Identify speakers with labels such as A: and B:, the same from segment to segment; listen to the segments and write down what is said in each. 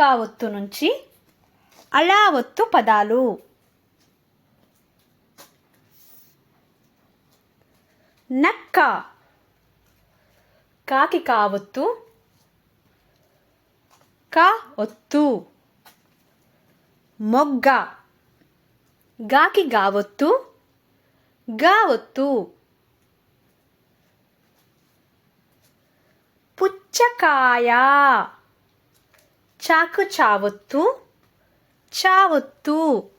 A: కావొత్తు నుంచి అలా ఒత్తు పదాలు. నక్క. కాకి కావొత్తు కా ఒత్తు. మొగ్గ. గాకి గావొత్తు గా ఒత్తు. పుచ్చకాయ. చాకు చావొత్తు చావొత్తు.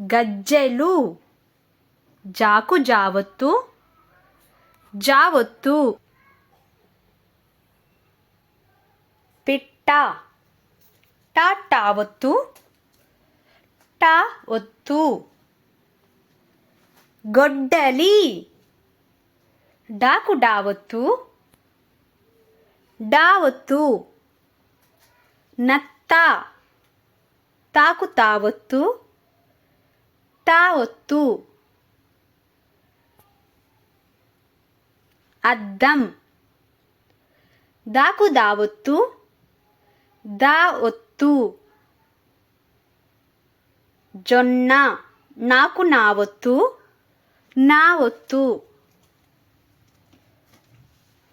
A: గజ్జెలు జాకు జావొత్తు జావొత్తు. పిట్ట టా టావొత్తు టా ఒత్తు. గొడ్డలి డాకు డావొత్తు డావొత్తు. నత్త. తాకు తావొత్తు తావొత్తు. అద్దం. దాకు దావొత్తు దా ఒత్తు జొన్న. నాకు నావొత్తు నా ఒత్తు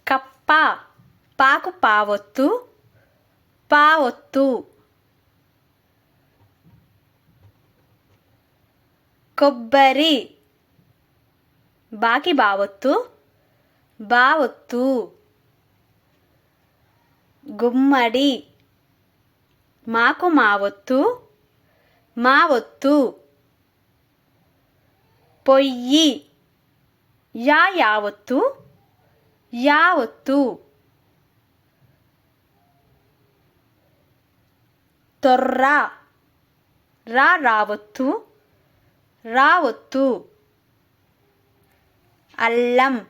A: కప్ప. పాకు పావొత్తు ಸ್ವಲ್ಪ ಹೊತ್ತು ಕೊಬ್ಬರಿ. ಬಾಕಿ ಬಾವತ್ತು. ಬಾವತ್ತು. ಗುಮ್ಮಡಿ. ಮಾಕು ಮಾವತ್ತು. ಮಾವತ್ತು. ಪೊಯ್ಯಿ. ಯಾ ಯಾವತ್ತು ಯಾವತ್ತು. తొర్ర రా రావొత్తు. రావొత్తు. అల్లం.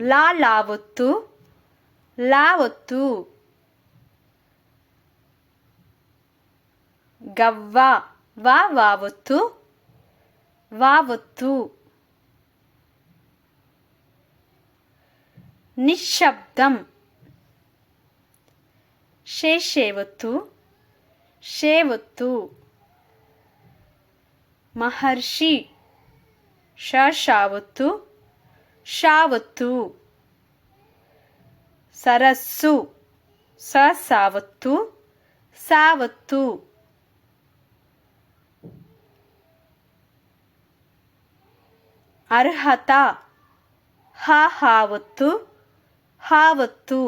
A: లా లావొత్తు. లావొత్తు. గవ్వ. వా వావొత్తు. వావొత్తు. నిశ్శబ్దం. శేషేవత్తు. ಶೇವತ್ತು ಮಹರ್ಷಿ ಶ ಶಾವತ್ತು ಶಾವತ್ತು ಸರಸ್ಸು ಸ ಸಾವತ್ತು ಸಾವತ್ತು ಅರ್ಹತ ಹ ಹಾವತ್ತು ಹಾವತ್ತು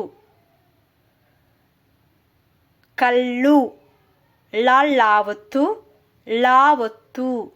A: ಕಲ್ಲು లావత్తు లావత్తు